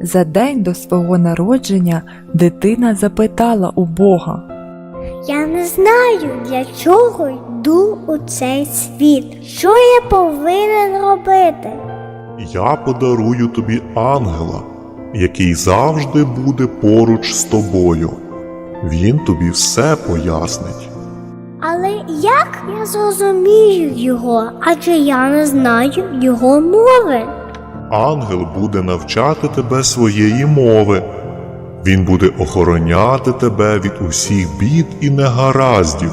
За день до свого народження дитина запитала у Бога. Я не знаю, для чого йду у цей світ. Що я повинен робити? Я подарую тобі ангела, який завжди буде поруч з тобою. Він тобі все пояснить. Але як я зрозумію його, адже я не знаю його мови? Ангел буде навчати тебе своєї мови. Він буде охороняти тебе від усіх бід і негараздів.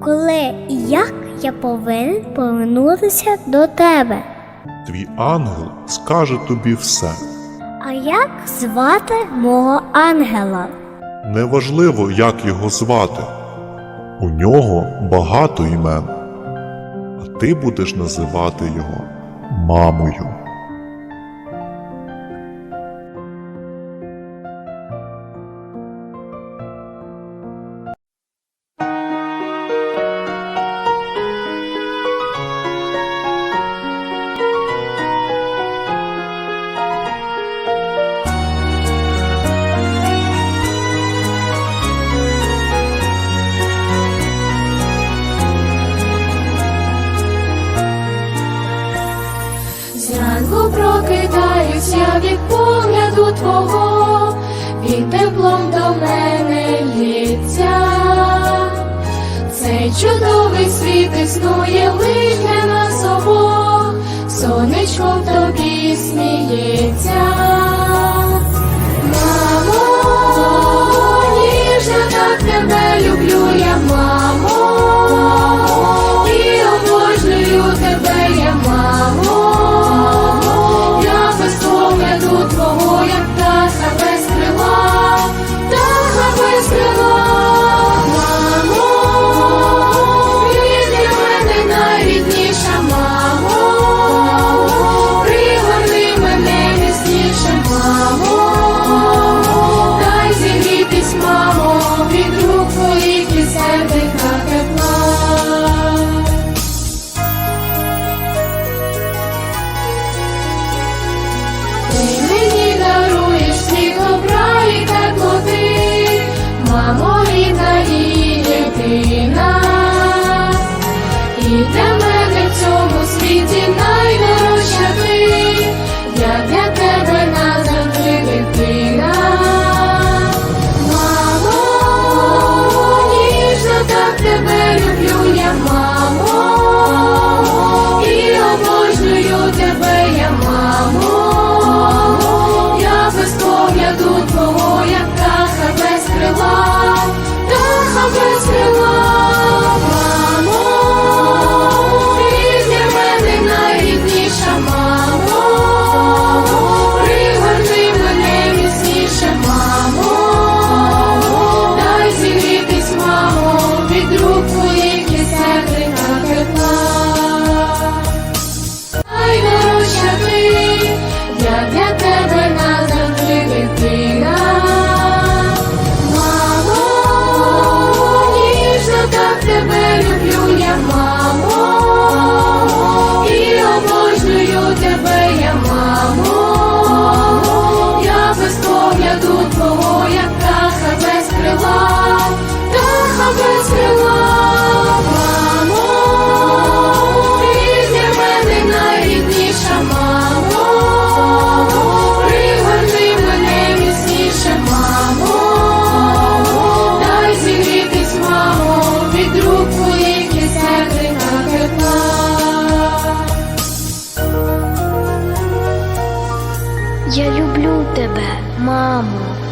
Коли і як я повинен повернутися до тебе? Твій ангел скаже тобі все. А як звати мого ангела? Неважливо, як його звати. У нього багато імен, а ти будеш називати його мамою. Чудовий світ існує лиш для нас обох, сонечко в тобі сміється. І єдина. І для мене в цьому світі найдорожча ти, я для тебе назавжди дитина. Мамо, ніжно так тебе люблю я, мамо, і обожнюю тебе я, мамо. Я без погляду твого, як тебе, мамо.